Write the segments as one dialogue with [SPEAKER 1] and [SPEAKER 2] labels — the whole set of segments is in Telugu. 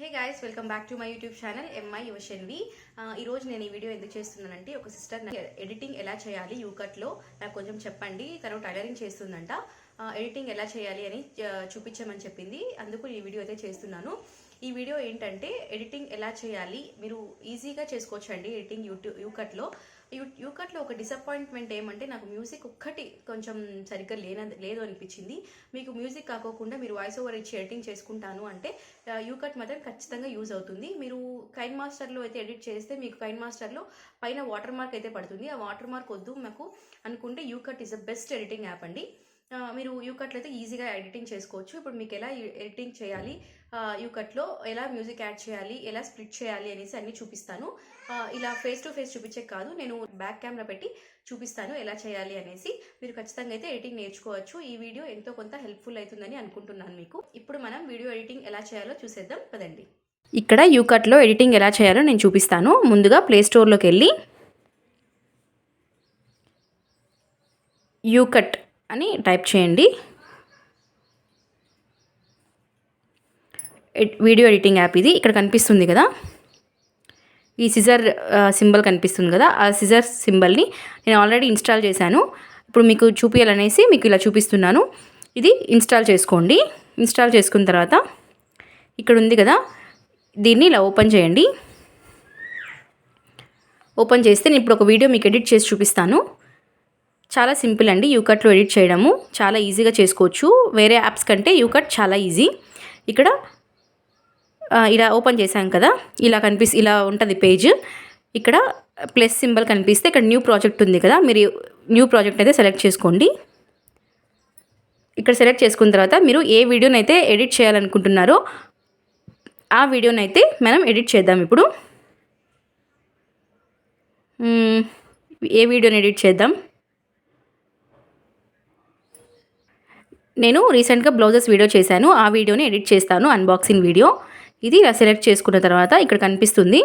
[SPEAKER 1] Hey guys welcome back to my YouTube channel MI Yuvashanvi ఈ ఈరోజు నేను ఈ వీడియో ఎందుకు చేస్తున్నానంటే ఒక సిస్టర్ ఎడిటింగ్ ఎలా చేయాలి యూకట్లో నాకు కొంచెం చెప్పండి. తను టైలరింగ్ చేస్తుందంట. ఎడిటింగ్ ఎలా చేయాలి అని చూపించమని చెప్పింది. అందుకు ఈ వీడియో అయితే చేస్తున్నాను. ఈ వీడియో ఏంటంటే ఎడిటింగ్ ఎలా చేయాలి మీరు ఈజీగా చేసుకోవచ్చండి ఎడిటింగ్ యూట్యూబ్ యూకట్లో యూకట్లో ఒక డిసప్పాయింట్మెంట్ ఏమంటే నాకు మ్యూజిక్ ఒక్కటి కొంచెం సరిగ్గా లేన లేదు అనిపించింది. మీకు మ్యూజిక్ కాకోకుండా మీరు వాయిస్ ఓవర్ ఇచ్చి ఎడిటింగ్ చేసుకుంటాను అంటే యూకట్ మాత్రం ఖచ్చితంగా యూజ్ అవుతుంది. మీరు కైన్ మాస్టర్లో అయితే ఎడిట్ చేస్తే మీకు కైన్ మాస్టర్లో పైన వాటర్ మార్క్ అయితే పడుతుంది. ఆ వాటర్ మార్క్ వద్దు మాకు అనుకుంటే YouCut is the best editing app అండి. మీరు యూ కట్లో అయితే ఈజీగా ఎడిటింగ్ చేసుకోవచ్చు. ఇప్పుడు మీకు ఎలా ఎడిటింగ్ చేయాలి? యూ కట్లో ఎలా మ్యూజిక్ యాడ్ చేయాలి? ఎలా స్ప్లిట్ చేయాలి అనేసి అన్ని చూపిస్తాను. ఇలా ఫేస్ టు ఫేస్ చూపించే కాదు నేను బ్యాక్ కెమెరా పెట్టి చూపిస్తాను ఎలా చేయాలి అనేసి. మీరు ఖచ్చితంగా అయితే ఎడిటింగ్ నేర్చుకోవచ్చు. ఈ వీడియో ఎంతో కొంత హెల్ప్ఫుల్ అవుతుందని అనుకుంటున్నాను మీకు. ఇప్పుడు మనం వీడియో ఎడిటింగ్ ఎలా చేయాలో చూసేద్దాం. పదండి. ఇక్కడ యూకట్లో ఎడిటింగ్ ఎలా చేయాలో నేను చూపిస్తాను. ముందుగా ప్లే స్టోర్లోకి వెళ్ళి యూకట్ అని టైప్ చేయండి. వీడియో ఎడిటింగ్ యాప్ ఇది. ఇక్కడ కనిపిస్తుంది కదా. ఈ సిజర్ సింబల్ కనిపిస్తుంది కదా. ఆ సిజర్ సింబల్ని నేను ఆల్రెడీ ఇన్స్టాల్ చేశాను. ఇప్పుడు మీకు చూపించాలనేసి మీకు ఇలా చూపిస్తున్నాను. ఇది ఇన్స్టాల్ చేసుకోండి. ఇన్స్టాల్ చేసుకున్న తర్వాత ఇక్కడ ఉంది కదా. దీన్ని ఇలా ఓపెన్ చేయండి. ఓపెన్ చేస్తే నేను ఇప్పుడు ఒక వీడియో మీకు ఎడిట్ చేసి చూపిస్తాను. చాలా సింపుల్ అండి యూకట్లో ఎడిట్ చేయడము. చాలా ఈజీగా చేసుకోవచ్చు. వేరే యాప్స్ కంటే యూకట్ చాలా ఈజీ. ఇక్కడ ఇలా ఓపెన్ చేశాం కదా. ఇలా కనిపిస్ ఇలా ఉంటుంది పేజ్. ఇక్కడ ప్లస్ సింబల్ కనిపిస్తే ఇక్కడ న్యూ ప్రాజెక్ట్ ఉంది కదా. మీరు న్యూ ప్రాజెక్ట్ అయితే సెలెక్ట్ చేసుకోండి. ఇక్కడ సెలెక్ట్ చేసుకున్న తర్వాత మీరు ఏ వీడియోనైతే ఎడిట్ చేయాలనుకుంటున్నారో ఆ వీడియోని అయితే మనం ఎడిట్ చేద్దాం ఇప్పుడు. ఏ వీడియోని ఎడిట్ చేద్దాం? నేను రీసెంట్గా బ్లౌజెస్ వీడియో చేశాను. ఆ వీడియోని ఎడిట్ చేస్తాను అన్బాక్సింగ్ వీడియో. ఇది ఇలా సెలెక్ట్ చేసుకున్న తర్వాత ఇక్కడ కనిపిస్తుంది.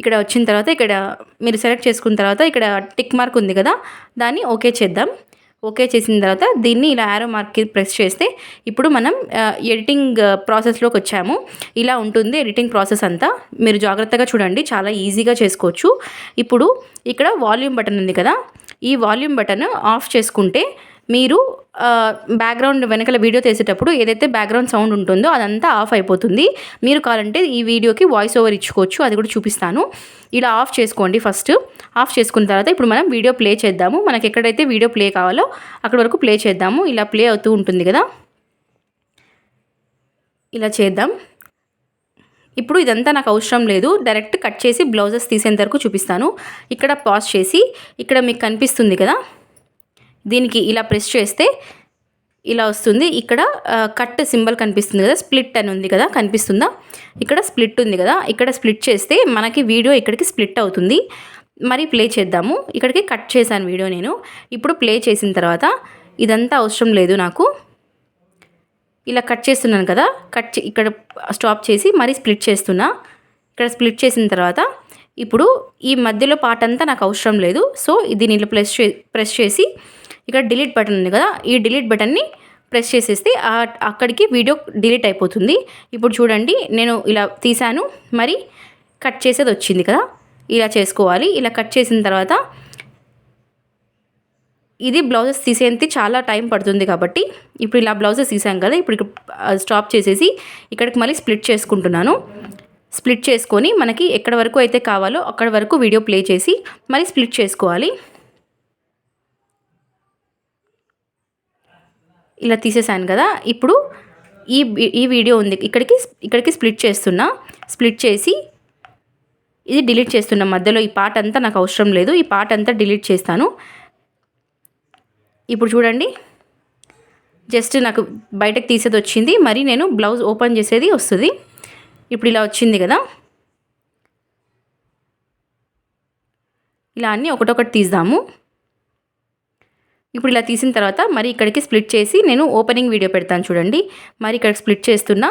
[SPEAKER 1] ఇక్కడ వచ్చిన తర్వాత ఇక్కడ మీరు సెలెక్ట్ చేసుకున్న తర్వాత ఇక్కడ టిక్ మార్క్ ఉంది కదా దాన్ని ఓకే చేద్దాం. ఓకే చేసిన తర్వాత దీన్ని ఇలా యారో మార్క్కి ప్రెస్ చేస్తే ఇప్పుడు మనం ఎడిటింగ్ ప్రాసెస్లోకి వచ్చాము. ఇలా ఉంటుంది ఎడిటింగ్ ప్రాసెస్ అంతా. మీరు జాగ్రత్తగా చూడండి చాలా ఈజీగా చేసుకోవచ్చు. ఇప్పుడు ఇక్కడ వాల్యూమ్ బటన్ ఉంది కదా ఈ వాల్యూమ్ బటన్ ఆఫ్ చేసుకుంటే మీరు బ్యాక్గ్రౌండ్ వెనకాల వీడియో తీసేటప్పుడు ఏదైతే బ్యాక్గ్రౌండ్ సౌండ్ ఉంటుందో అదంతా ఆఫ్ అయిపోతుంది. మీరు కావాలంటే ఈ వీడియోకి వాయిస్ ఓవర్ ఇచ్చుకోవచ్చు. అది కూడా చూపిస్తాను. ఇలా ఆఫ్ చేసుకోండి ఫస్ట్ ఆఫ్ చేసుకున్న తర్వాత ఇప్పుడు మనం వీడియో ప్లే చేద్దాము. మనకి ఎక్కడైతే వీడియో ప్లే కావాలో అక్కడ వరకు ప్లే చేద్దాము. ఇలా ప్లే అవుతూ ఉంటుంది కదా? ఇలా చేద్దాం. ఇప్పుడు ఇదంతా నాకు అవసరం లేదు. డైరెక్ట్ కట్ చేసి బ్లౌజెస్ తీసేంత వరకు చూపిస్తాను. ఇక్కడ పాజ్ చేసి ఇక్కడ మీకు కనిపిస్తుంది కదా? దీనికి ఇలా ప్రెస్ చేస్తే ఇలా వస్తుంది. ఇక్కడ కట్ సింబల్ కనిపిస్తుంది కదా స్ప్లిట్ అని ఉంది కదా కనిపిస్తుందా? ఇక్కడ స్ప్లిట్ ఉంది కదా ఇక్కడ స్ప్లిట్ చేస్తే మనకి వీడియో ఇక్కడికి స్ప్లిట్ అవుతుంది. మరి ప్లే చేద్దాము. ఇక్కడికి కట్ చేశాను వీడియో నేను. ఇప్పుడు ప్లే చేసిన తర్వాత ఇదంతా అవసరం లేదు నాకు. ఇలా కట్ చేస్తున్నాను కదా కట్ చే- ఇక్కడ స్టాప్ చేసి మరీ స్ప్లిట్ చేస్తున్నా. ఇక్కడ స్ప్లిట్ చేసిన తర్వాత ఇప్పుడు ఈ మధ్యలో పాట అంతా నాకు అవసరం లేదు. సో దీన్ని ఇలా ప్రెస్ చే ప్రెస్ చేసి ఇక్కడ డిలీట్ బటన్ ఉంది కదా ఈ డిలీట్ బటన్ని ప్రెస్ చేసేస్తే అక్కడికి వీడియో డిలీట్ అయిపోతుంది. ఇప్పుడు చూడండి నేను ఇలా తీసాను మరి కట్ చేసేది వచ్చింది కదా ఇలా చేసుకోవాలి. ఇలా కట్ చేసిన తర్వాత ఇది బ్లౌజెస్ తీసేంత చాలా టైం పడుతుంది కాబట్టి ఇప్పుడు ఇలా బ్లౌజెస్ తీసాం కదా ఇప్పుడు స్టాప్ చేసేసి ఇక్కడికి మళ్ళీ స్ప్లిట్ చేసుకుంటున్నాను. స్ప్లిట్ చేసుకొని మనకి ఎక్కడ వరకు అయితే కావాలో అక్కడ వరకు వీడియో ప్లే చేసి మళ్ళీ స్ప్లిట్ చేసుకోవాలి. ఇలా తీసేసాను కదా ఇప్పుడు ఈ ఈ వీడియో ఉంది. ఇక్కడికి ఇక్కడికి స్ప్లిట్ చేస్తున్నా. స్ప్లిట్ చేసి ఇది డిలీట్ చేస్తున్నా. మధ్యలో ఈ పార్ట్ అంతా నాకు అవసరం లేదు. ఈ పార్ట్ అంతా డిలీట్ చేస్తాను. ఇప్పుడు చూడండి. జస్ట్ నాకు బయటకు తీసేది వచ్చింది. మరి నేను బ్లౌజ్ ఓపెన్ చేసేది వస్తుంది. ఇప్పుడు ఇలా వచ్చింది కదా. ఇలా అన్నీ ఒకటొకటి తీద్దాము. ఇప్పుడు ఇలా తీసిన తర్వాత మరి ఇక్కడికి స్ప్లిట్ చేసి నేను ఓపెనింగ్ వీడియో పెడతాను చూడండి. మరి ఇక్కడికి స్ప్లిట్ చేస్తున్నా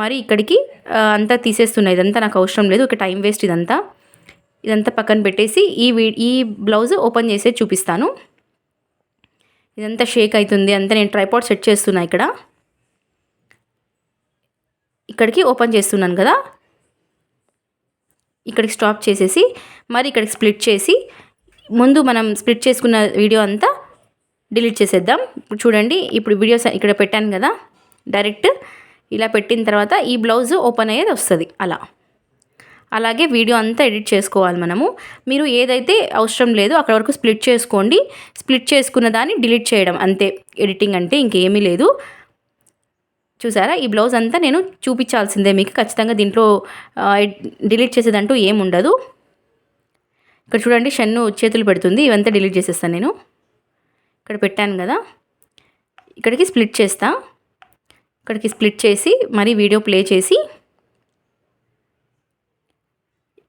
[SPEAKER 1] మరి ఇక్కడికి అంతా తీసేస్తున్నా. ఇదంతా నాకు అవసరం లేదు ఒక టైం వేస్ట్ ఇదంతా. ఇదంతా పక్కన పెట్టేసి ఈ వీ ఈ బ్లౌజ్ ఓపెన్ చేసే చూపిస్తాను. ఇదంతా షేక్ అవుతుంది అంతా నేను ట్రైపాడ్ సెట్ చేస్తున్నా ఇక్కడ. ఇక్కడికి ఓపెన్ చేస్తున్నాను కదా. ఇక్కడికి స్టాప్ చేసేసి మరి ఇక్కడికి స్ప్లిట్ చేసి ముందు మనం స్ప్లిట్ చేసుకున్న వీడియో అంతా డిలీట్ చేసేద్దాం. చూడండి ఇప్పుడు వీడియోస్ ఇక్కడ పెట్టాను కదా డైరెక్ట్ ఇలా పెట్టిన తర్వాత ఈ బ్లౌజ్ ఓపెన్ అయ్యేది వస్తుంది అలా. అలాగే వీడియో అంతా ఎడిట్ చేసుకోవాలి మనము. మీరు ఏదైతే అవసరం లేదో అక్కడ వరకు స్ప్లిట్ చేసుకోండి. స్ప్లిట్ చేసుకున్న దాన్ని డిలీట్ చేయడం అంతే. ఎడిటింగ్ అంటే ఇంకేమీ లేదు. చూసారా? ఈ బ్లౌజ్ అంతా నేను చూపించాల్సిందే మీకు. ఖచ్చితంగా దీంట్లో డిలీట్ చేసేదంటూ ఏముండదు. ఇక్కడ చూడండి షన్ను చేతులు పెడుతుంది. ఇవంతా డిలీట్ చేసేస్తాను నేను. ఇక్కడ పెట్టాను కదా. ఇక్కడికి స్ప్లిట్ చేస్తా. ఇక్కడికి స్ప్లిట్ చేసి మరీ వీడియో ప్లే చేసి.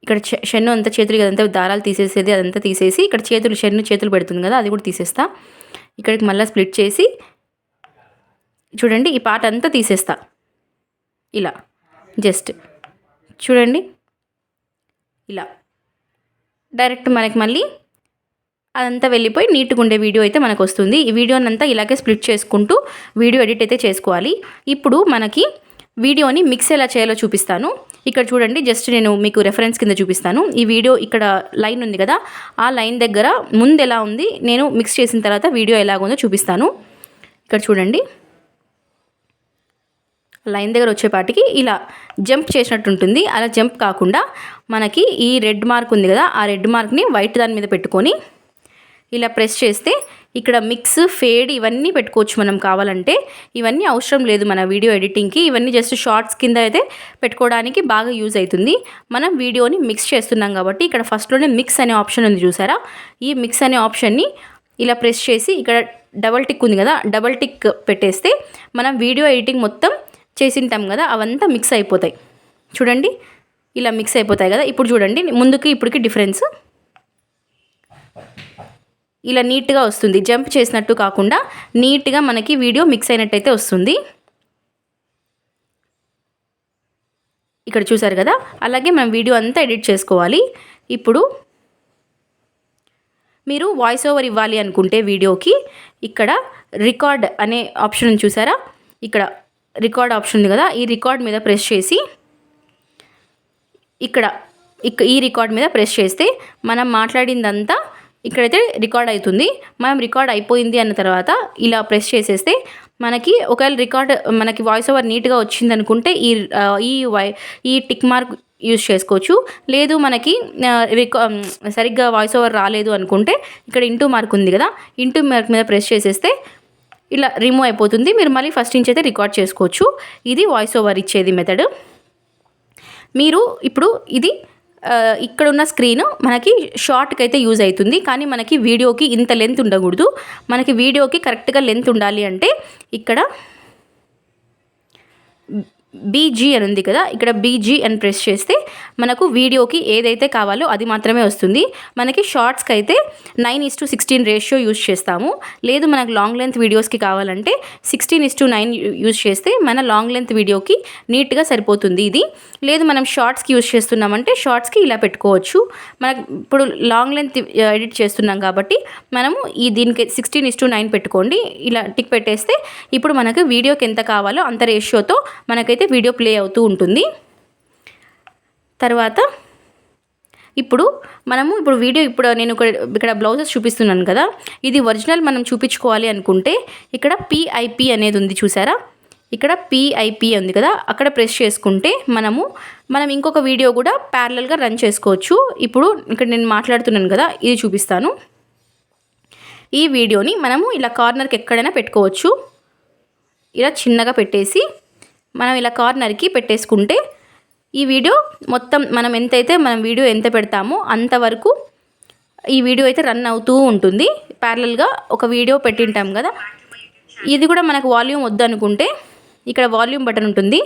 [SPEAKER 1] ఇక్కడ షెన్ను అంత అంతా చేతులు అదంతా దారాలు తీసేసేది అదంతా తీసేసి ఇక్కడ చేతులు షెన్ను చేతులు పెడుతుంది కదా అది కూడా తీసేస్తా. ఇక్కడికి మళ్ళీ స్ప్లిట్ చేసి. చూడండి ఈ పాట అంతా తీసేస్తా. ఇలా జస్ట్. చూడండి. ఇలా. డైరెక్ట్ మనకి మళ్ళీ అదంతా వెళ్ళిపోయి నీట్గా ఉండే వీడియో అయితే మనకు వస్తుంది ఈ వీడియోనంతా ఇలాగే స్ప్లిట్ చేసుకుంటూ వీడియో ఎడిట్ అయితే చేసుకోవాలి. ఇప్పుడు మనకి వీడియోని మిక్స్ ఎలా చేయాలో చూపిస్తాను. ఇక్కడ చూడండి జస్ట్ నేను మీకు రెఫరెన్స్ కింద చూపిస్తాను. ఈ వీడియో ఇక్కడ లైన్ ఉంది కదా ఆ లైన్ దగ్గర ముందు ఎలా ఉంది నేను మిక్స్ చేసిన తర్వాత వీడియో ఎలాగుందో చూపిస్తాను. ఇక్కడ చూడండి లైన్ దగ్గర వచ్చేపాటికి ఇలా జంప్ చేసినట్టు ఉంటుంది అలా జంప్ కాకుండా మనకి ఈ రెడ్ మార్క్ ఉంది కదా ఆ రెడ్ మార్క్ని వైట్ దాని మీద పెట్టుకొని ఇలా ప్రెస్ చేస్తే ఇక్కడ మిక్స్ ఫేడ్ ఇవన్నీ పెట్టుకోవచ్చు మనం కావాలంటే. ఇవన్నీ అవసరం లేదు మన వీడియో ఎడిటింగ్కి. ఇవన్నీ జస్ట్ షార్ట్స్ కింద అయితే పెట్టుకోవడానికి బాగా యూజ్ అవుతుంది. మనం వీడియోని మిక్స్ చేస్తున్నాం కాబట్టి ఇక్కడ ఫస్ట్లోనే మిక్స్ అనే ఆప్షన్ ఉంది చూసారా? ఈ మిక్స్ అనే ఆప్షన్ని ఇలా ప్రెస్ చేసి ఇక్కడ డబల్ టిక్ ఉంది కదా డబల్ టిక్ పెట్టేస్తే మనం వీడియో ఎడిటింగ్ మొత్తం చేసింటాం కదా అవంతా మిక్స్ అయిపోతాయి. చూడండి ఇలా మిక్స్ అయిపోతాయి కదా. ఇప్పుడు చూడండి ముందుకి ఇప్పటికి డిఫరెన్స్. ఇలా నీట్గా వస్తుంది. జంప్ చేసినట్టు కాకుండా నీట్గా మనకి వీడియో మిక్స్ అయినట్టయితే వస్తుంది. ఇక్కడ చూసారు కదా? అలాగే మనం వీడియో అంతా ఎడిట్ చేసుకోవాలి. ఇప్పుడు మీరు వాయిస్ ఓవర్ ఇవ్వాలి అనుకుంటే వీడియోకి ఇక్కడ రికార్డ్ అనే ఆప్షన్ చూసారా? ఇక్కడ రికార్డ్ ఆప్షన్ ఉంది కదా? ఈ రికార్డ్ మీద ప్రెస్ చేసి ఇక్కడ ఇక ఈ రికార్డ్ మీద ప్రెస్ చేస్తే మనం మాట్లాడిందంతా ఇక్కడైతే రికార్డ్ అవుతుంది. మనం రికార్డ్ అయిపోయింది అన్న తర్వాత ఇలా ప్రెస్ చేసేస్తే మనకి ఒకవేళ రికార్డ్ మనకి వాయిస్ ఓవర్ నీట్గా వచ్చింది అనుకుంటే ఈ ఈ వై ఈ టిక్ మార్క్ యూజ్ చేసుకోవచ్చు. లేదు మనకి రికా సరిగ్గా వాయిస్ ఓవర్ రాలేదు అనుకుంటే ఇక్కడ ఇంటూ మార్క్ ఉంది కదా ఇంటూ మార్క్ మీద ప్రెస్ చేసేస్తే ఇలా రిమూవ్ అయిపోతుంది. మీరు మళ్ళీ ఫస్ట్ నుంచి అయితే రికార్డ్ చేసుకోవచ్చు. ఇది వాయిస్ ఓవర్ ఇచ్చేది మెథడ్ మీరు ఇప్పుడు ఇది ఇక్కడున్న ఇక్కడ ఉన్న స్క్రీన్ మనకి షార్ట్కి అయితే యూజ్ అవుతుంది కానీ మనకి వీడియోకి ఇంత లెంత్ ఉండకూడదు. మనకి వీడియోకి కరెక్ట్గా లెంత్ ఉండాలి అంటే ఇక్కడ బీజీ అని ఉంది కదా ఇక్కడ బీజీ అని ప్రెస్ చేస్తే మనకు వీడియోకి ఏదైతే కావాలో అది మాత్రమే వస్తుంది. మనకి షార్ట్స్కి అయితే nine is to sixteen ratio use చేస్తాము. లేదు మనకు లాంగ్ లెంత్ వీడియోస్కి కావాలంటే sixteen is to nine use చేస్తే మన లాంగ్ లెంత్ వీడియోకి నీట్గా సరిపోతుంది ఇది. లేదు మనం షార్ట్స్కి యూస్ చేస్తున్నామంటే షార్ట్స్కి ఇలా పెట్టుకోవచ్చు. మనకు ఇప్పుడు లాంగ్ లెంత్ ఎడిట్ చేస్తున్నాం కాబట్టి మనము ఈ దీనికి సిక్స్టీన్ ఇస్ టు నైన్ పెట్టుకోండి. ఇలా టిక్ పెట్టేస్తే ఇప్పుడు మనకు వీడియోకి ఎంత కావాలో అంత రేషియోతో మనకైతే వీడియో ప్లే అవుతూ ఉంటుంది. తర్వాత ఇప్పుడు మనము ఇప్పుడు వీడియో ఇప్పుడు నేను ఇక్కడ ఇక్కడ బ్లౌజెస్ చూపిస్తున్నాను కదా. ఇది ఒరిజినల్ మనం చూపించుకోవాలి అనుకుంటే ఇక్కడ పిఐపి అనేది ఉంది చూసారా? ఇక్కడ పిఐపి ఉంది కదా. అక్కడ ప్రెస్ చేసుకుంటే మనము మనం ఇంకొక వీడియో కూడా ప్యారలల్గా రన్ చేసుకోవచ్చు. ఇప్పుడు ఇక్కడ నేను మాట్లాడుతున్నాను కదా. ఇది చూపిస్తాను. ఈ వీడియోని మనము ఇలా కార్నర్కి ఎక్కడైనా పెట్టుకోవచ్చు. ఇలా చిన్నగా పెట్టేసి మనం ఇలా కార్నర్కి పెట్టేసుకుంటే ఈ వీడియో మొత్తం మనం ఎంతైతే మనం వీడియో ఎంత పెడతామో అంతవరకు ఈ వీడియో అయితే రన్ అవుతూ ఉంటుంది. ప్యారలల్గా ఒక వీడియో పెట్టింటాం కదా? ఇది కూడా మనకు వాల్యూమ్ వద్దనుకుంటే ఇక్కడ వాల్యూమ్ బటన్ ఉంటుంది.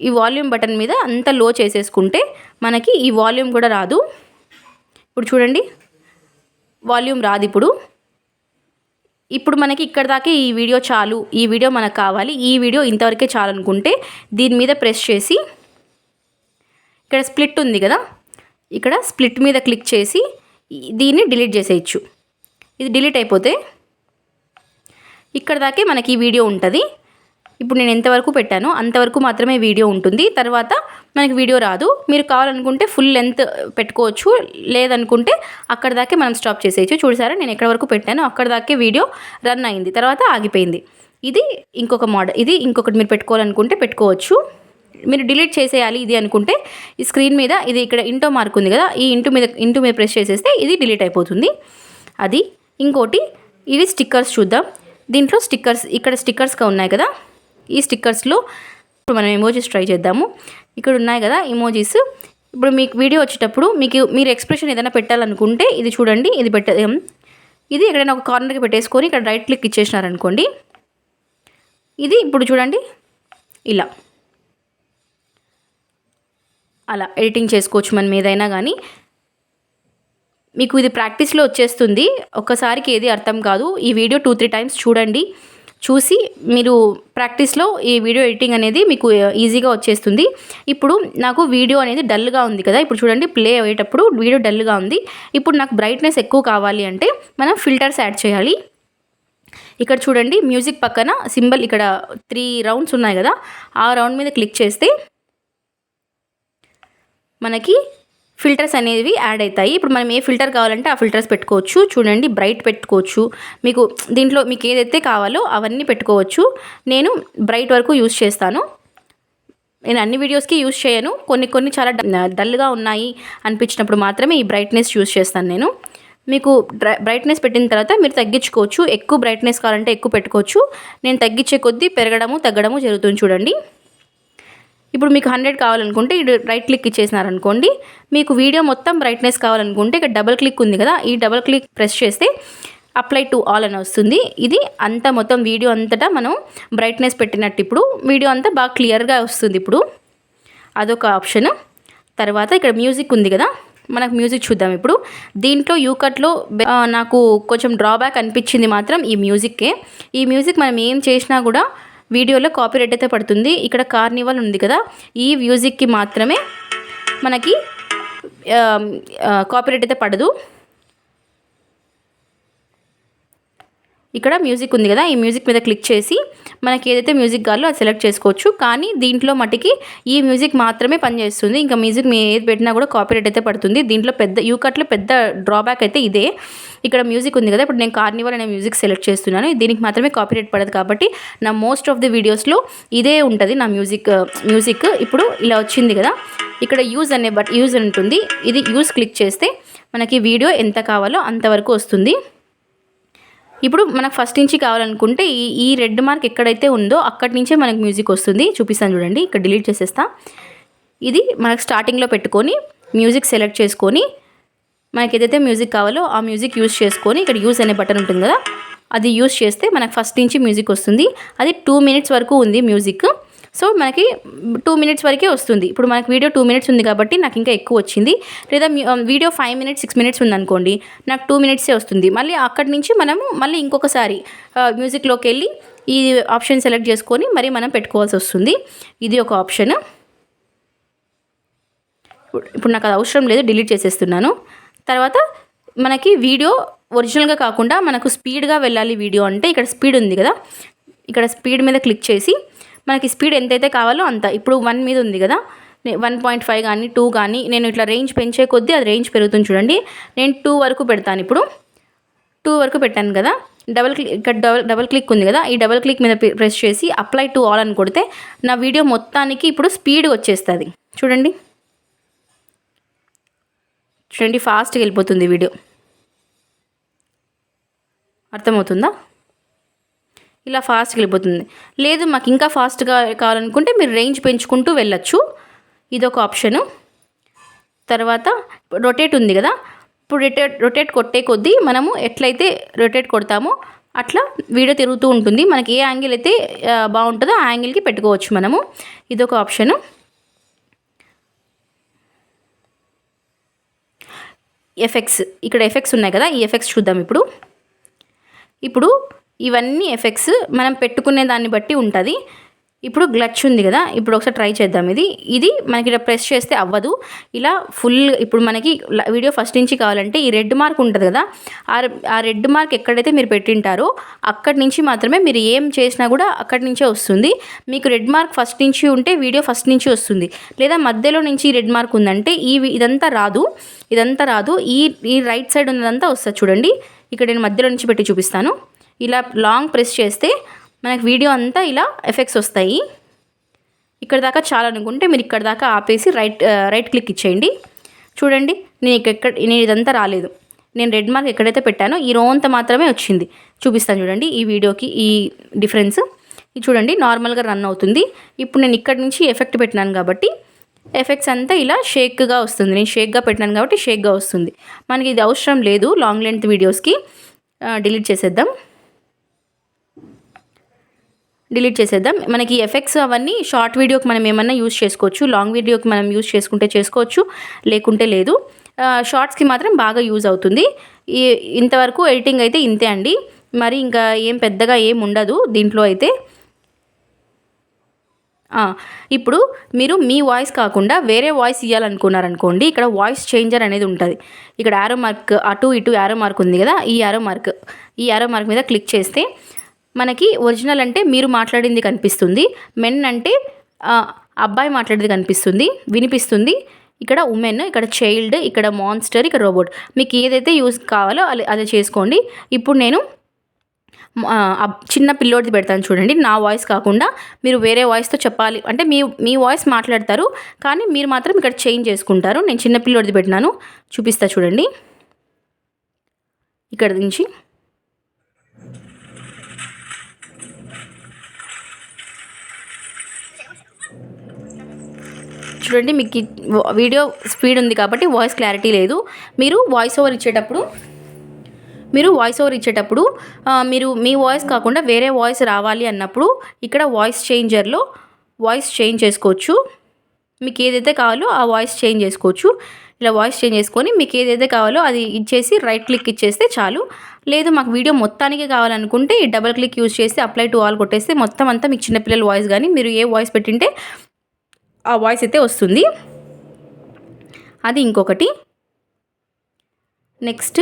[SPEAKER 1] ఈ వాల్యూమ్ బటన్ మీద అంత లో చేసేసుకుంటే మనకి ఈ వాల్యూమ్ కూడా రాదు. ఇప్పుడు చూడండి. వాల్యూమ్ రాదు ఇప్పుడు. ఇప్పుడు మనకి ఇక్కడ దాకే ఈ వీడియో చాలు. ఈ వీడియో మనకు కావాలి. ఈ వీడియో ఇంతవరకే చాలు అనుకుంటే దీని మీద ప్రెస్ చేసి ఇక్కడ స్ప్లిట్ ఉంది కదా? ఇక్కడ స్ప్లిట్ మీద క్లిక్ చేసి దీన్ని డిలీట్ చేసేయచ్చు. ఇది డిలీట్ అయిపోతే ఇక్కడ దాకే మనకి ఈ వీడియో ఉంటుంది. ఇప్పుడు నేను ఎంతవరకు పెట్టానో అంతవరకు మాత్రమే వీడియో ఉంటుంది. తర్వాత మనకి వీడియో రాదు. మీరు కావాలనుకుంటే ఫుల్ లెంత్ పెట్టుకోవచ్చు. లేదనుకుంటే అక్కడ దాకే మనం స్టాప్ చేసేయచ్చు. చూసారా? నేను ఎక్కడ వరకు పెట్టానో అక్కడ దాకే వీడియో రన్ అయింది. తర్వాత ఆగిపోయింది. ఇది ఇంకొక మోడల్ ఇది ఇంకొకటి మీరు పెట్టుకోవాలనుకుంటే పెట్టుకోవచ్చు. మీరు డిలీట్ చేసేయాలి ఇది అనుకుంటే ఈ స్క్రీన్ మీద ఇది ఇక్కడ ఇంటో మార్క్ ఉంది కదా ఈ ఇంటూ మీద ఇంటూ మీద ప్రెస్ చేసేస్తే ఇది డిలీట్ అయిపోతుంది. అది ఇంకోటి ఇవి స్టిక్కర్స్ చూద్దాం. దీంట్లో స్టిక్కర్స్ ఇక్కడ స్టిక్కర్స్గా ఉన్నాయి కదా ఈ స్టిక్కర్స్లో ఇప్పుడు మనం ఎమోజీస్ ట్రై చేద్దాము. ఇక్కడ ఉన్నాయి కదా ఎమోజీస్ ఇప్పుడు మీకు వీడియో వచ్చేటప్పుడు మీకు మీరు ఎక్స్ప్రెషన్ ఏదైనా పెట్టాలనుకుంటే ఇది చూడండి ఇది పెట్ట ఇది ఎక్కడైనా ఒక కార్నర్కి పెట్టేసుకొని ఇక్కడ రైట్ క్లిక్ ఇచ్చేసినారనుకోండి. ఇది ఇప్పుడు చూడండి ఇలా. అలా ఎడిటింగ్ చేసుకోవచ్చు మనం ఏదైనా కానీ మీకు ఇది ప్రాక్టీస్లో వచ్చేస్తుంది. ఒక్కసారికి ఏది అర్థం కాదు. ఈ వీడియో టూ త్రీ టైమ్స్ చూడండి. చూసి మీరు ప్రాక్టీస్లో ఈ వీడియో ఎడిటింగ్ అనేది మీకు ఈజీగా వచ్చేస్తుంది. ఇప్పుడు నాకు వీడియో అనేది డల్గా ఉంది కదా ఇప్పుడు చూడండి ప్లే అయ్యేటప్పుడు వీడియో డల్గా ఉంది. ఇప్పుడు నాకు బ్రైట్నెస్ ఎక్కువ కావాలి అంటే మనం ఫిల్టర్స్ యాడ్ చేయాలి. ఇక్కడ చూడండి మ్యూజిక్ పక్కన సింబల్ ఇక్కడ త్రీ రౌండ్స్ ఉన్నాయి కదా ఆ రౌండ్ మీద క్లిక్ చేస్తే మనకి ఫిల్టర్స్ అనేవి యాడ్ అవుతాయి. ఇప్పుడు మనం ఏ ఫిల్టర్ కావాలంటే ఆ ఫిల్టర్స్ పెట్టుకోవచ్చు. చూడండి బ్రైట్ పెట్టుకోవచ్చు. మీకు దీంట్లో మీకు ఏదైతే కావాలో అవన్నీ పెట్టుకోవచ్చు. నేను బ్రైట్ వరకు యూస్ చేస్తాను. నేను అన్ని వీడియోస్కి యూస్ చేయను. కొన్ని కొన్ని చాలా డల్గా ఉన్నాయి అనిపించినప్పుడు మాత్రమే ఈ బ్రైట్నెస్ యూస్ చేస్తాను నేను. మీకు బ్రైట్నెస్ పెట్టిన తర్వాత మీరు తగ్గించుకోవచ్చు. ఎక్కువ బ్రైట్నెస్ కావాలంటే ఎక్కువ పెట్టుకోవచ్చు. నేను తగ్గించే కొద్దీ పెరగడము తగ్గడము జరుగుతుంది చూడండి. ఇప్పుడు మీకు హండ్రెడ్ కావాలనుకుంటే ఇటు రైట్ క్లిక్ ఇచ్చేసినారనుకోండి మీకు వీడియో మొత్తం బ్రైట్నెస్ కావాలనుకుంటే ఇక్కడ డబల్ క్లిక్ ఉంది కదా ఈ డబల్ క్లిక్ ప్రెస్ చేస్తే అప్లై టు ఆల్ అని వస్తుంది. ఇది అంతా మొత్తం వీడియో అంతటా మనం బ్రైట్నెస్ పెట్టినట్టు ఇప్పుడు వీడియో అంతా బాగా క్లియర్గా వస్తుంది ఇప్పుడు. అదొక ఆప్షన్ తర్వాత ఇక్కడ మ్యూజిక్ ఉంది కదా మనకు మ్యూజిక్ చూద్దాం ఇప్పుడు. దీంట్లో యూకట్లో నాకు కొంచెం డ్రాబ్యాక్ అనిపించింది మాత్రం ఈ మ్యూజిక్కే ఈ మ్యూజిక్ మనం ఏం చేసినా కూడా వీడియోలో కాపీరైట్ అయితే పడుతుంది. ఇక్కడ కార్నివల్ ఉంది కదా ఈ మ్యూజిక్కి మాత్రమే మనకి కాపీరైట్ అయితే పడదు. ఇక్కడ మ్యూజిక్ ఉంది కదా ఈ మ్యూజిక్ మీద క్లిక్ చేసి మనకి ఏదైతే మ్యూజిక్ కావాలో అది సెలెక్ట్ చేసుకోవచ్చు. కానీ దీంట్లో మటుకి ఈ మ్యూజిక్ మాత్రమే పనిచేస్తుంది ఇంకా మ్యూజిక్ మీ ఏది పెట్టినా కూడా కాపీరైట్ అయితే పడుతుంది. దీంట్లో పెద్ద యూకట్లో పెద్ద డ్రాబ్యాక్ అయితే ఇదే. ఇక్కడ మ్యూజిక్ ఉంది కదా ఇప్పుడు నేను కార్నివల్ అనే మ్యూజిక్ సెలెక్ట్ చేస్తున్నాను. దీనికి మాత్రమే కాపీరైట్ పడదు కాబట్టి నా మోస్ట్ ఆఫ్ ది వీడియోస్లో ఇదే ఉంటుంది నా మ్యూజిక్ మ్యూజిక్ ఇప్పుడు ఇలా వచ్చింది కదా ఇక్కడ యూజ్ అనే బట్ యూజ్ ఉంటుంది. ఇది యూజ్ క్లిక్ చేస్తే మనకి వీడియో ఎంత కావాలో అంతవరకు వస్తుంది. ఇప్పుడు మనకు ఫస్ట్ నుంచి కావాలనుకుంటే ఈ ఈ రెడ్ మార్క్ ఎక్కడైతే ఉందో అక్కడి నుంచే మనకు మ్యూజిక్ వస్తుంది. చూపిస్తాను చూడండి. ఇక్కడ డిలీట్ చేసేస్తా. ఇది మనకు స్టార్టింగ్లో పెట్టుకొని మ్యూజిక్ సెలెక్ట్ చేసుకొని మనకి ఏదైతే మ్యూజిక్ కావాలో ఆ మ్యూజిక్ యూజ్ చేసుకొని ఇక్కడ యూజ్ అనే బటన్ ఉంటుంది కదా. అది యూస్ చేస్తే మనకు ఫస్ట్ నుంచి మ్యూజిక్ వస్తుంది. అది టూ మినిట్స్ వరకు ఉంది మ్యూజిక్ సో మనకి టూ మినిట్స్ వరకే వస్తుంది. ఇప్పుడు మనకి వీడియో టూ మినిట్స్ ఉంది కాబట్టి నాకు ఇంకా ఎక్కువ వచ్చింది. లేదా video five minutes six minutes ఉందనుకోండి నాకు టూ మినిట్సే వస్తుంది. మళ్ళీ అక్కడి నుంచి మనము మళ్ళీ ఇంకొకసారి uh, మ్యూజిక్లోకి వెళ్ళి ఈ ఆప్షన్ సెలెక్ట్ చేసుకొని మరి మనం పెట్టుకోవాల్సి వస్తుంది. ఇది ఒక ఆప్షన్ ఇప్పుడు నాకు అది అవసరం లేదు డిలీట్ చేసేస్తున్నాను. తర్వాత మనకి వీడియో ఒరిజినల్గా కాకుండా మనకు స్పీడ్గా వెళ్ళాలి వీడియో అంటే ఇక్కడ స్పీడ్ ఉంది కదా. ఇక్కడ స్పీడ్ మీద క్లిక్ చేసి మనకి స్పీడ్ ఎంతైతే కావాలో అంత. ఇప్పుడు వన్ మీద ఉంది కదా. వన్ పాయింట్ ఫైవ్ కానీ టూ కానీ నేను ఇట్లా రేంజ్ పెంచే కొద్దీ అది రేంజ్ పెరుగుతుంది చూడండి. నేను టూ వరకు పెడతాను ఇప్పుడు. టూ వరకు పెట్టాను కదా. డబల్ క్లిక్ ఇక్కడ డబల్ డబల్ క్లిక్ ఉంది కదా. ఈ డబల్ క్లిక్ మీద ప్రెస్ చేసి అప్లై టు ఆల్ అని కొడితే నా వీడియో మొత్తానికి ఇప్పుడు స్పీడ్ వచ్చేస్తుంది. చూడండి. చూడండి ఫాస్ట్గా వెళ్ళిపోతుంది వీడియో అర్థమవుతుందా? ఇలా ఫాస్ట్గా వెళ్ళిపోతుంది. లేదు మాకు ఇంకా ఫాస్ట్గా కావాలనుకుంటే మీరు రేంజ్ పెంచుకుంటూ వెళ్ళొచ్చు. ఇదొక ఆప్షను తర్వాత రొటేట్ ఉంది కదా ఇప్పుడు రొటేట్ రొటేట్ కొట్టే కొద్దీ మనము ఎట్లయితే రొటేట్ కొడతామో అట్లా వీడియో తిరుగుతూ ఉంటుంది. మనకి ఏ యాంగిల్ అయితే బాగుంటుందో ఆ యాంగిల్కి పెట్టుకోవచ్చు మనము. ఇదొక ఆప్షను ఎఫెక్ట్స్ ఇక్కడ ఎఫెక్ట్స్ ఉన్నాయి కదా ఈ ఎఫెక్ట్స్ చూద్దాం ఇప్పుడు. ఇప్పుడు ఇవన్నీ ఎఫెక్ట్స్ మనం పెట్టుకునే దాన్ని బట్టి ఉంటుంది. ఇప్పుడు గ్లచ్ ఉంది కదా ఇప్పుడు ఒకసారి ట్రై చేద్దాం ఇది. ఇది మనకి ఇలా ప్రెస్ చేస్తే అవ్వదు. ఇలా ఫుల్ ఇప్పుడు మనకి వీడియో ఫస్ట్ నుంచి కావాలంటే ఈ రెడ్ మార్క్ ఉంటుంది కదా ఆ ఆ రెడ్ మార్క్ ఎక్కడైతే మీరు పెట్టింటారో అక్కడి నుంచి మాత్రమే మీరు ఏం చేసినా కూడా అక్కడి నుంచే వస్తుంది. మీకు రెడ్ మార్క్ ఫస్ట్ నుంచి ఉంటే వీడియో ఫస్ట్ నుంచి వస్తుంది. లేదా మధ్యలో నుంచి రెడ్ మార్క్ ఉందంటే ఈ ఇదంతా రాదు. ఇదంతా రాదు. ఈ ఈ రైట్ సైడ్ ఉన్నదంతా వస్తుంది చూడండి. ఇక్కడ నేను మధ్యలో నుంచి పెట్టి చూపిస్తాను. ఇలా లాంగ్ ప్రెస్ చేస్తే మనకు వీడియో అంతా ఇలా ఎఫెక్ట్స్ వస్తాయి. ఇక్కడ దాకా చాలా అనుకుంటే మీరు ఇక్కడ దాకా ఆపేసి రైట్ రైట్ క్లిక్ ఇచ్చేయండి. చూడండి నేను ఇక్కడ నేను ఇదంతా రాలేదు. నేను రెడ్ మార్క్ ఎక్కడైతే పెట్టానో ఈ రోంత మాత్రమే వచ్చింది. చూపిస్తాను చూడండి ఈ వీడియోకి ఈ డిఫరెన్స్ ఇది చూడండి నార్మల్గా రన్ అవుతుంది. ఇప్పుడు నేను ఇక్కడ నుంచి ఎఫెక్ట్ పెట్టినాను కాబట్టి ఎఫెక్ట్స్ అంతా ఇలా షేక్గా వస్తుంది. నేను షేక్గా పెట్టినాను కాబట్టి షేక్గా వస్తుంది. మనకి ఇది అవసరం లేదు లాంగ్ లెంత్ వీడియోస్కి డిలీట్ చేసేద్దాం. డిలీట్ చేసేద్దాం. మనకి ఎఫెక్ట్స్ అవన్నీ షార్ట్ వీడియోకి మనం ఏమన్నా యూస్ చేసుకోవచ్చు లాంగ్ వీడియోకి మనం యూస్ చేసుకుంటే చేసుకోవచ్చు లేకుంటే లేదు. షార్ట్స్కి మాత్రం బాగా యూజ్ అవుతుంది. ఈ ఇంతవరకు ఎడిటింగ్ అయితే ఇంతే అండి. మరి ఇంకా ఏం పెద్దగా ఏం ఉండదు దీంట్లో అయితే. ఇప్పుడు మీరు మీ వాయిస్ కాకుండా వేరే వాయిస్ ఇవ్వాలనుకున్నారనుకోండి ఇక్కడ వాయిస్ చేంజర్ అనేది ఉంటుంది. ఇక్కడ యారో మార్క్ అటు ఇటు యారో మార్క్ ఉంది కదా ఈ యారో మార్క్ ఈ యారో మార్క్ మీద క్లిక్ చేస్తే మనకి ఒరిజినల్ అంటే మీరు మాట్లాడింది కనిపిస్తుంది. మెన్ అంటే అబ్బాయి మాట్లాడేది కనిపిస్తుంది వినిపిస్తుంది. ఇక్కడ ఉమెన్ ఇక్కడ చైల్డ్ ఇక్కడ మాన్స్టర్ ఇక్కడ రోబోట్. మీకు ఏదైతే యూస్ కావాలో అది అది చేసుకోండి. ఇప్పుడు నేను చిన్న పిల్లోడిది పెడతాను చూడండి. నా వాయిస్ కాకుండా మీరు వేరే వాయిస్తో చెప్పాలి. అంటే మీ మీ వాయిస్ మాట్లాడతారు కానీ మీరు మాత్రం ఇక్కడ చేంజ్ చేసుకుంటారు. నేను చిన్న పిల్లోడిది పెట్టినాను. చూపిస్తా చూడండి. ఇక్కడ నుంచి చూడండి మీకు వీడియో స్పీడ్ ఉంది కాబట్టి వాయిస్ క్లారిటీ లేదు. మీరు వాయిస్ ఓవర్ ఇచ్చేటప్పుడు మీరు వాయిస్ ఓవర్ ఇచ్చేటప్పుడు మీరు మీ వాయిస్ కాకుండా వేరే వాయిస్ రావాలి అన్నప్పుడు ఇక్కడ వాయిస్ చేంజర్లో వాయిస్ చేంజ్ చేసుకోవచ్చు. మీకు ఏదైతే కావాలో ఆ వాయిస్ చేంజ్ చేసుకోవచ్చు. ఇలా వాయిస్ చేంజ్ చేసుకొని మీకు ఏదైతే కావాలో అది ఇచ్చేసి రైట్ క్లిక్ ఇచ్చేస్తే చాలు. లేదు మాకు వీడియో మొత్తానికి కావాలనుకుంటే ఈ డబల్ క్లిక్ యూజ్ చేసి అప్లై టు ఆల్ కొట్టేస్తే మొత్తం అంతా మీకు చిన్నపిల్లల వాయిస్ కానీ మీరు ఏ వాయిస్ పెట్టింటే ఆ వాయిస్ అయితే వస్తుంది. అది ఇంకొకటి. నెక్స్ట్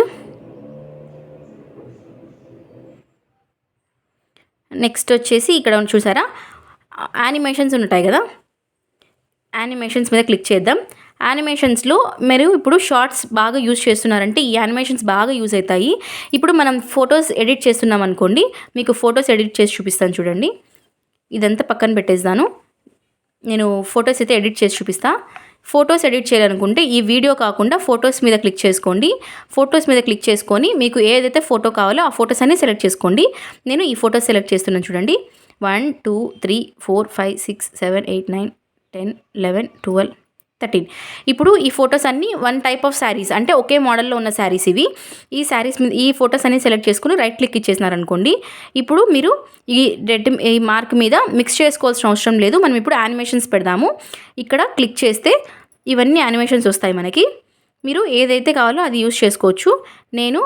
[SPEAKER 1] నెక్స్ట్ వచ్చేసి ఇక్కడ చూసారా? యానిమేషన్స్ ఉంటాయి కదా? యానిమేషన్స్ మీద క్లిక్ చేద్దాం. యానిమేషన్స్లో మీరు ఇప్పుడు షార్ట్స్ బాగా యూజ్ చేస్తున్నారంటే ఈ యానిమేషన్స్ బాగా యూజ్ అవుతాయి. ఇప్పుడు మనం ఫొటోస్ ఎడిట్ చేస్తున్నాం అనుకోండి మీకు ఫొటోస్ ఎడిట్ చేసి చూపిస్తాను చూడండి. ఇదంతా పక్కన పెట్టేస్తాను. నేను ఫొటోస్ అయితే ఎడిట్ చేసి చూపిస్తా. ఫొటోస్ ఎడిట్ చేయాలనుకుంటే ఈ వీడియో కాకుండా ఫొటోస్ మీద క్లిక్ చేసుకోండి. ఫొటోస్ మీద క్లిక్ చేసుకొని మీకు ఏదైతే ఫోటో కావాలో ఆ ఫొటోస్ అన్ని సెలెక్ట్ చేసుకోండి. నేను ఈ ఫొటోస్ సెలెక్ట్ చేస్తున్నాను చూడండి. One two three four five six seven eight nine ten eleven twelve thirteen. ఇప్పుడు ఈ ఫొటోస్ అన్నీ వన్ టైప్ ఆఫ్ శారీస్ అంటే ఒకే మోడల్లో ఉన్న శారీస్ ఇవి. ఈ శారీస్ మీద ఈ ఫొటోస్ అన్ని సెలెక్ట్ చేసుకుని రైట్ క్లిక్ ఇచ్చేసినారనుకోండి ఇప్పుడు మీరు ఈ రెడ్ ఈ మార్క్ మీద మిక్స్ చేసుకోవాల్సిన అవసరం లేదు. మనం ఇప్పుడు యానిమేషన్స్ పెడదాము. ఇక్కడ క్లిక్ చేస్తే ఇవన్నీ యానిమేషన్స్ వస్తాయి మనకి. మీరు ఏదైతే కావాలో అది యూస్ చేసుకోవచ్చు. నేను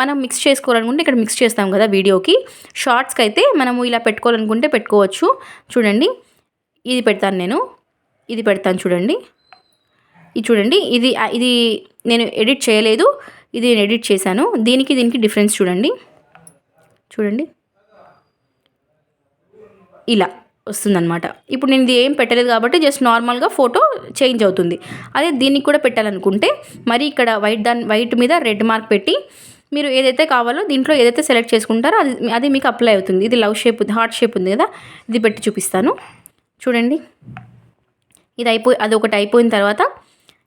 [SPEAKER 1] మనం మిక్స్ చేసుకోవాలనుకుంటే ఇక్కడ మిక్స్ చేస్తాం కదా వీడియోకి. షార్ట్స్కి అయితే మనము ఇలా పెట్టుకోవాలనుకుంటే పెట్టుకోవచ్చు. చూడండి ఇది పెడతాను నేను. ఇది పెడతాను చూడండి. ఇది చూడండి ఇది ఇది నేను ఎడిట్ చేయలేదు ఇది నేను ఎడిట్ చేశాను. దీనికి దీనికి డిఫరెన్స్ చూడండి. చూడండి. ఇలా వస్తుందన్నమాట. ఇప్పుడు నేను ఇది ఏం పెట్టలేదు కాబట్టి జస్ట్ నార్మల్గా ఫోటో చేంజ్ అవుతుంది. అదే దీనికి కూడా పెట్టాలనుకుంటే మరి ఇక్కడ వైట్ దాని వైట్ మీద రెడ్ మార్క్ పెట్టి మీరు ఏదైతే కావాలో దీంట్లో ఏదైతే సెలెక్ట్ చేసుకుంటారో అది అది మీకు అప్లై అవుతుంది. ఇది లవ్ షేప్ ఉంది హార్ట్ షేప్ ఉంది కదా ఇది పెట్టి చూపిస్తాను. చూడండి. ఇది అయిపోయి అది ఒకటి అయిపోయిన తర్వాత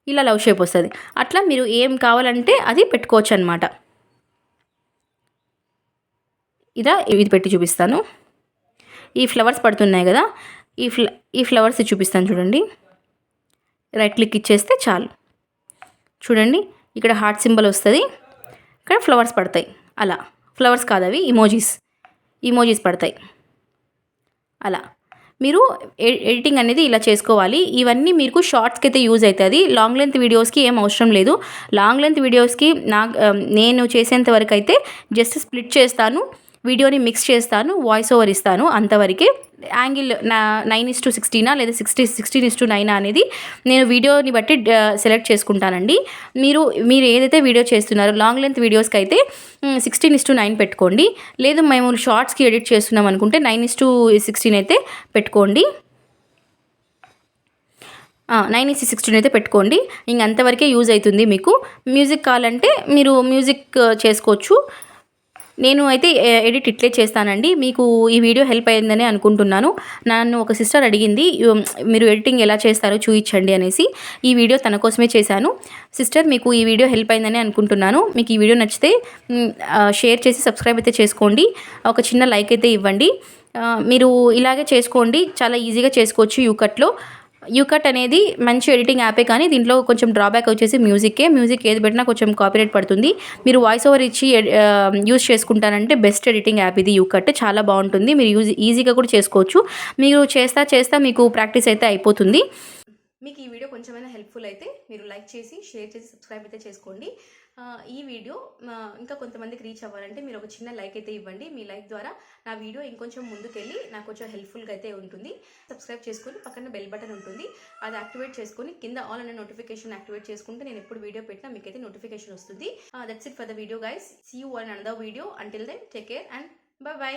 [SPEAKER 1] ఇలా లవ్ షేప్ వస్తుంది. అట్లా మీరు ఏం కావాలంటే అది పెట్టుకోవచ్చు అనమాట ఇదా ఇది పెట్టి చూపిస్తాను. ఈ ఫ్లవర్స్ పడుతున్నాయి కదా ఈ ఫ్ల ఈ ఫ్లవర్స్ చూపిస్తాను చూడండి. రైట్ క్లిక్ ఇచ్చేస్తే చాలు. చూడండి ఇక్కడ హార్ట్ సింబల్ వస్తుంది. ఇక్కడ ఫ్లవర్స్ పడతాయి. అలా. ఫ్లవర్స్ కాదు అవి ఇమోజీస్. ఇమోజీస్ పడతాయి. అలా. మీరు ఎ- ఎడిటింగ్ అనేది ఇలా చేసుకోవాలి. ఇవన్నీ మీకు షార్ట్స్కి అయితే యూజ్ అవుతుంది. లాంగ్ లెంత్ వీడియోస్కి ఏం అవసరం లేదు. లాంగ్ లెంత్ వీడియోస్కి నా నేను చేసేంత వరకు అయితే జస్ట్ స్ప్లిట్ చేస్తాను. వీడియోని మిక్స్ చేస్తాను. వాయిస్ ఓవర్ ఇస్తాను అంతవరకే. యాంగిల్ నా నైన్ ఇస్ టు సిక్స్టీనా లేదా సిక్స్టీ సిక్స్టీన్ ఇస్ టు నైనా అనేది నేను వీడియోని బట్టి సెలెక్ట్ చేసుకుంటానండి. మీరు మీరు ఏదైతే వీడియో చేస్తున్నారో లాంగ్ లెంత్ వీడియోస్కి అయితే సిక్స్టీన్ ఇస్ టు నైన్ పెట్టుకోండి. లేదు మేము షార్ట్స్కి ఎడిట్ చేస్తున్నాం అనుకుంటే నైన్ ఇస్ టు సిక్స్టీన్ అయితే పెట్టుకోండి. నైన్ ఈసీ సిక్స్టీన్ అయితే పెట్టుకోండి. ఇంక అంతవరకే యూజ్ అవుతుంది మీకు. మ్యూజిక్ కావాలంటే మీరు మ్యూజిక్ చేసుకోవచ్చు. నేను అయితే ఎడిట్ ఇట్లే చేస్తానండి. మీకు ఈ వీడియో హెల్ప్ అయిందని అనుకుంటున్నాను. నన్ను ఒక సిస్టర్ అడిగింది మీరు ఎడిటింగ్ ఎలా చేస్తారో చూపించండి అనేసి. ఈ వీడియో తన కోసమే చేశాను. సిస్టర్ మీకు ఈ వీడియో హెల్ప్ అయిందని అనుకుంటున్నాను. మీకు ఈ వీడియో నచ్చితే షేర్ చేసి సబ్స్క్రైబ్ అయితే చేసుకోండి. ఒక చిన్న లైక్ అయితే ఇవ్వండి. మీరు ఇలాగే చేసుకోండి. చాలా ఈజీగా చేసుకోవచ్చు యూకట్లో. యూకట్ అనేది మంచి ఎడిటింగ్ యాపే కానీ దీంట్లో కొంచెం డ్రాబ్యాక్ వచ్చేసి మ్యూజిక్కే మ్యూజిక్ ఏది పెట్టినా కొంచెం కాపీరేట్ పడుతుంది. మీరు వాయిస్ ఓవర్ ఇచ్చి యూజ్ చేసుకుంటానంటే బెస్ట్ ఎడిటింగ్ యాప్ ఇది యూకట్ చాలా బాగుంటుంది. మీరు యూజ్ ఈజీగా కూడా చేసుకోవచ్చు. మీరు చేస్తా చేస్తా మీకు ప్రాక్టీస్ అయితే అయిపోతుంది. మీకు ఈ వీడియో కొంచెమైనా హెల్ప్ఫుల్ అయితే మీరు లైక్ చేసి షేర్ చేసి సబ్స్క్రైబ్ అయితే చేసుకోండి. ఈ వీడియో ఇంకా కొంతమందికి రీచ్ అవ్వాలంటే మీరు ఒక చిన్న లైక్ అయితే ఇవ్వండి. మీ లైక్ ద్వారా నా వీడియో ఇంకొంచెం ముందుకెళ్ళి నాకు కొంచెం హెల్ప్ఫుల్గా అయితే ఉంటుంది. సబ్స్క్రైబ్ చేసుకొని పక్కన బెల్ బటన్ ఉంటుంది. అది యాక్టివేట్ చేసుకొని కింద ఆల్ అనే నోటిఫికేషన్ యాక్టివేట్ చేసుకుంటే నేను ఎప్పుడు వీడియో పెట్టినా మీకైతే నోటిఫికేషన్ వస్తుంది. That's it for the video guys see you one another video until then take care and bye bye